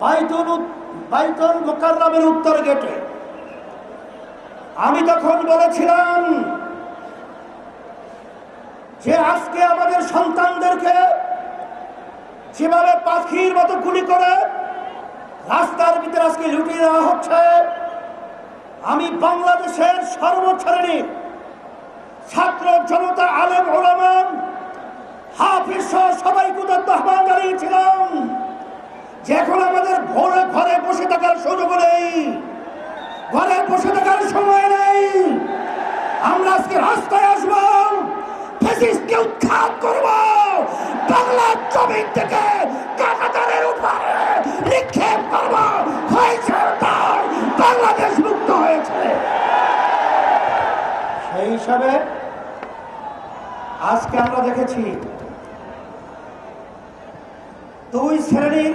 বাইতুল মোকাররমের উত্তর গেটে। আমি তখন বলেছিলাম যে আজকে আমাদের সন্তানদেরকে যেভাবে পাখির মতো গুলি করে রাস্তার ভিতরে আজকে লুটিয়ে দেওয়া হচ্ছে, আমি বাংলাদেশের সর্বশ্রেণী ছাত্র জনতা আলেম ওলামান হাফিজ সবাইকে আহ্বান জানিয়েছিলাম। যে আমাদের ভোরে ঘরে বসে থাকার সুযোগ নেই। ঘরে বসে থাকার সময় নেই। আমরা আজকে রাস্তায় আসব, ফেসিসকে উৎখাত করব। বাংলার জমিন থেকে কাকাতারের উপরে নিক্ষেপ করব। হয়েছে তাই বাংলাদেশ মুক্ত হয়েছে। সেই হিসাবে আজকে আমরা দেখেছি, দুই শ্রেণির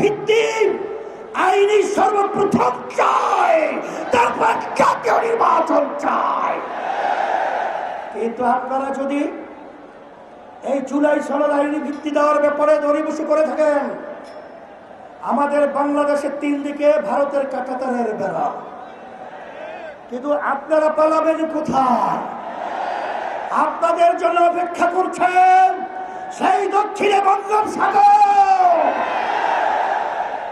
ভিত্তি আইনি সর্বপ্রথম চায় তারপর জাতীয় নির্বাচন চায় কিন্তু আপনারা যদি এই জুলাই সনদ আইনি ভিত্তি দেওয়ার ব্যাপারে দরিবসি করে থাকেন, আমাদের বাংলাদেশের তিন দিকে ভারতের কাটাতারের বেড়া। কিন্তু আপনারা পালাবেন কোথায়? আপনাদের জন্য অপেক্ষা করছেন সেই দক্ষিণে বঙ্গোপসাগর।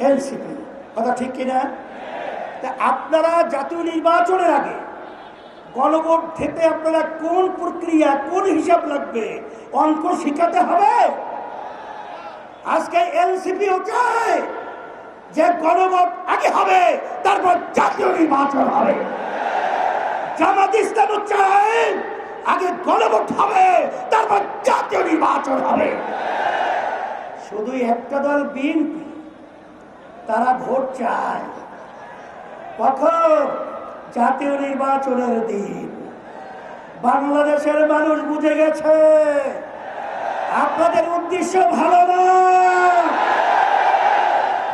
এনসিপি। কথা ঠিক কিনা? আপনারা জাতীয় নির্বাচনের আগে গণভোট থেকে আপনারা কোন প্রক্রিয়া, কোন হিসাব লাগবে? অঙ্ক শিখাতে হবে? আজকে এনসিপি চায় যে গণভোট আগে হবে, তারপর জাতীয় নির্বাচন হবে। জামাত ইসলাম চায় আগে গণভোট হবে, তারপর জাতীয় নির্বাচন হবে। শুধু একটা দল বিএনপি। তারা ভোট চায়। কখন? জাতীয় নির্বাচনের দিন। বাংলাদেশের মানুষ বুঝে গেছে, আপনাদের উদ্দেশ্য ভালো না।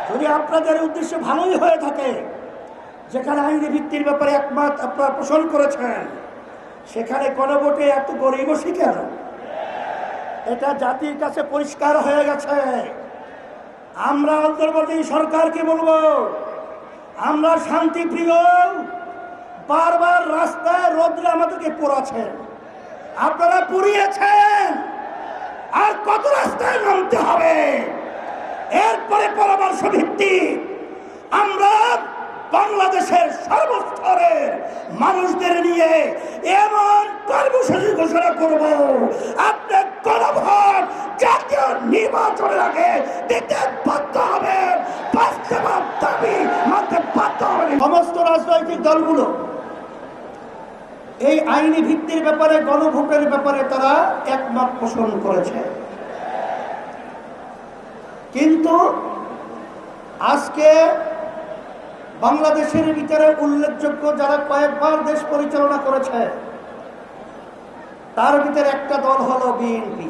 যদি আপনাদের উদ্দেশ্য ভালোই হয়ে থাকে, যেখানে আইনি ভিত্তির ব্যাপারে একমত আপনারা পোষণ করেছেন, সেখানে গণভোটে এত গরিব কেন এটা জাতির কাছে পরিষ্কার হয়ে গেছে। আমরা অন্তর্বর্তী সরকারকে বলব, আমরা শান্তিপ্রিয়, বারবার রাস্তায় রোদ্রে আমাদেরকে পোড়াছেন আপনারা পুড়িয়েছেন। আর কত রাস্তায় নামতে হবে? এরপরে পরামর্শ ভিত্তি আমরা বাংলাদেশের সর্বস্তরের মানুষদের নিয়ে এমন কর্মসূচি ঘোষণা করব। আপনার নির্বাচনের আগে দিতে বাধ্য হবেন। বাস্তবায়ন দাবি মানতে বাধ্য হবেন। সমস্ত রাজনৈতিক দলগুলো এই আইনি ভিত্তির ব্যাপারে, গণভোটের ব্যাপারে তারা একমত পোষণ করেছে। কিন্তু আজকে বাংলাদেশের ভিতরে উল্লেখযোগ্য যারা কয়েকবার দেশ পরিচালনা করেছে, তার ভিতরে একটা দল হলো বিএনপি।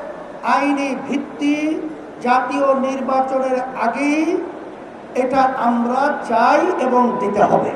আইনি ভিত্তি জাতীয় নির্বাচনের আগেই এটা আমরা চাই এবং দিতে হবে।